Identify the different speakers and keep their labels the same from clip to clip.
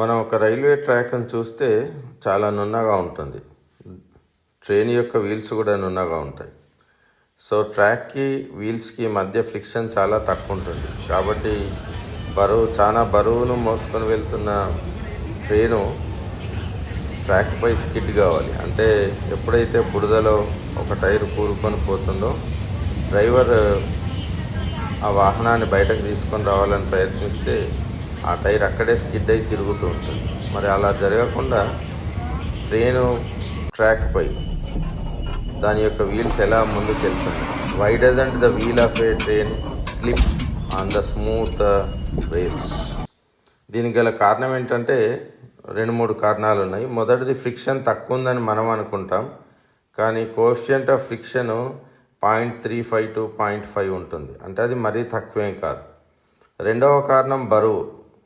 Speaker 1: మనం ఒక రైల్వే ట్రాక్ను చూస్తే చాలా నున్నగా ఉంటుంది. ట్రైన్ యొక్క వీల్స్ కూడా నున్నగా ఉంటాయి. సో ట్రాక్కి వీల్స్కి మధ్య ఫ్రిక్షన్ చాలా తక్కువ ఉంటుంది. కాబట్టి బరువు చాలా బరువును మోసుకొని వెళ్తున్న ట్రైను ట్రాక్పై స్కిడ్ కావాలి. అంటే ఎప్పుడైతే బురదలో ఒక టైర్ కూరుకొని పోతుందో డ్రైవర్ ఆ వాహనాన్ని బయటకు తీసుకొని రావాలని ప్రయత్నిస్తే ఆ టైర్ అక్కడే స్కిడ్ అయి తిరుగుతూ ఉంటుంది. మరి అలా జరగకుండా ట్రైను ట్రాక్పై దాని యొక్క వీల్స్ ఎలా ముందుకు వెళ్తుంది why doesn't the wheel of a train slip on the smooth rails దీనికి గల కారణం ఏంటంటే రెండు మూడు కారణాలు ఉన్నాయి. మొదటిది ఫ్రిక్షన్ తక్కువ ఉందని మనం అనుకుంటాం. కానీ coefficient of friction point three five to point five ఉంటుంది. అంటే అది మరీ తక్కువేం కాదు. రెండవ కారణం బరువు.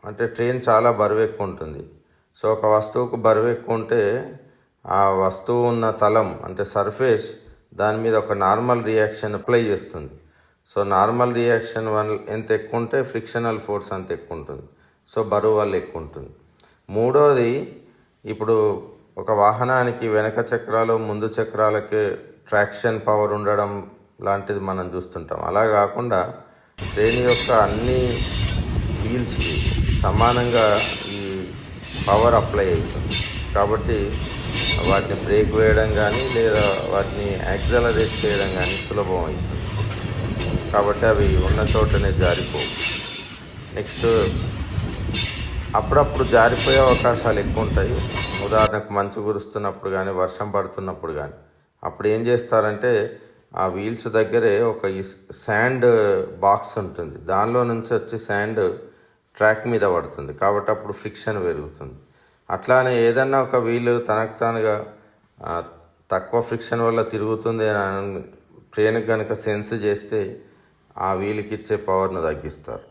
Speaker 1: అంటే ట్రైన్ చాలా బరువు ఎక్కువ ఉంటుంది సో ఒక వస్తువుకు బరువు ఎక్కువ ఉంటే ఆ వస్తువు ఉన్న తలం అంటే సర్ఫేస్ దాని మీద ఒక నార్మల్ రియాక్షన్ అప్లై చేస్తుంది. సో నార్మల్ రియాక్షన్ వల్ల ఎంత ఎక్కువ ఉంటే ఫ్రిక్షనల్ ఫోర్స్ అంత ఎక్కువ ఉంటుంది సో బరువు వల్ల ఎక్కువ ఉంటుంది మూడోది ఇప్పుడు ఒక వాహనానికి వెనక చక్రాలు ముందు చక్రాలకి ట్రాక్షన్ పవర్ ఉండడం లాంటిది మనం చూస్తుంటాం. అలా కాకుండా ట్రైన్ యొక్క అన్ని వీల్స్కి సమానంగా ఈ పవర్ అప్లై అవుతుంది. కాబట్టి వాటిని బ్రేక్ వేయడం కానీ లేదా వాటిని యాక్సలరేట్ చేయడం కానీ సులభం అవుతుంది. కాబట్టి అవి ఉన్న చోటనే జారిపోవు. నెక్స్ట్ అప్పుడప్పుడు జారిపోయే అవకాశాలు ఎక్కువ ఉంటాయి. ఉదాహరణకు మంచు కురుస్తున్నప్పుడు కానీ వర్షం పడుతున్నప్పుడు కానీ అప్పుడు ఏం చేస్తారంటే ఆ వీల్స్ దగ్గరే ఒక శాండ్ బాక్స్ ఉంటుంది. దానిలో నుంచి వచ్చి శాండ్ ట్రాక్ మీద పడుతుంది. కాబట్టి అప్పుడు ఫ్రిక్షన్ పెరుగుతుంది. అట్లానే ఏదన్నా ఒక వీలు తనకు తానుగా తక్కువ ఫ్రిక్షన్ వల్ల తిరుగుతుంది అని ట్రైన్కి కనుక సెన్స్ చేస్తే ఆ వీలుకి ఇచ్చే పవర్ను తగ్గిస్తారు.